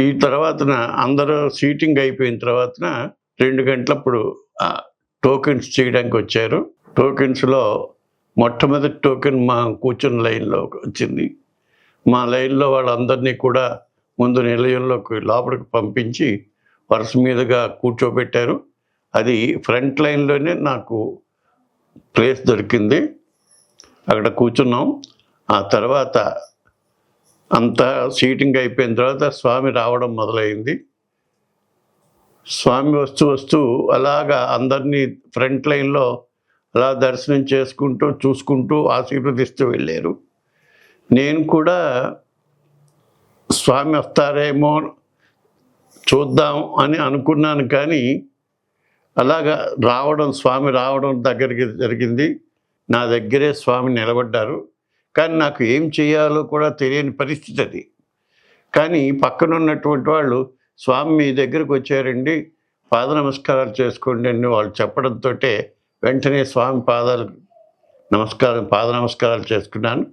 ఈ తర్వాతన అందరూ సీటింగ్ అయిపోయిన తర్వాతన రెండు గంటలప్పుడు టోకెన్స్ చేయడానికి వచ్చారు. టోకెన్స్లో మొట్టమొదటి టోకెన్ మా కూర్చున్న లైన్లో వచ్చింది. మా లైన్లో వాళ్ళందరినీ కూడా ముందు నిలయంలోకి లోపలికి పంపించి వరుస మీదుగా కూర్చోబెట్టారు. అది ఫ్రంట్ లైన్లోనే నాకు ప్లేస్ దొరికింది. అక్కడ కూర్చున్నాం. ఆ తర్వాత అంతా సీటింగ్ అయిపోయిన తర్వాత స్వామి రావడం మొదలైంది. స్వామి వస్తూ వస్తూ అలాగా అందరినీ ఫ్రంట్ లైన్లో అలా దర్శనం చేసుకుంటూ చూసుకుంటూ ఆశీర్వదిస్తూ వెళ్ళారు. నేను కూడా స్వామి వస్తారేమో చూద్దాం అని అనుకున్నాను కానీ అలాగా రావడం స్వామి రావడం దగ్గరికి జరిగింది. నా దగ్గరే స్వామి నిలబడ్డారు. కానీ నాకు ఏం చేయాలో కూడా తెలియని పరిస్థితి అది. కానీ పక్కన ఉన్నటువంటి వాళ్ళు స్వామి మీ దగ్గరకు వచ్చారండి పాద నమస్కారాలు చేసుకోండి అని వాళ్ళు చెప్పడంతో వెంటనే స్వామి పాదాలు నమస్కారం పాద నమస్కారాలు చేసుకున్నాను.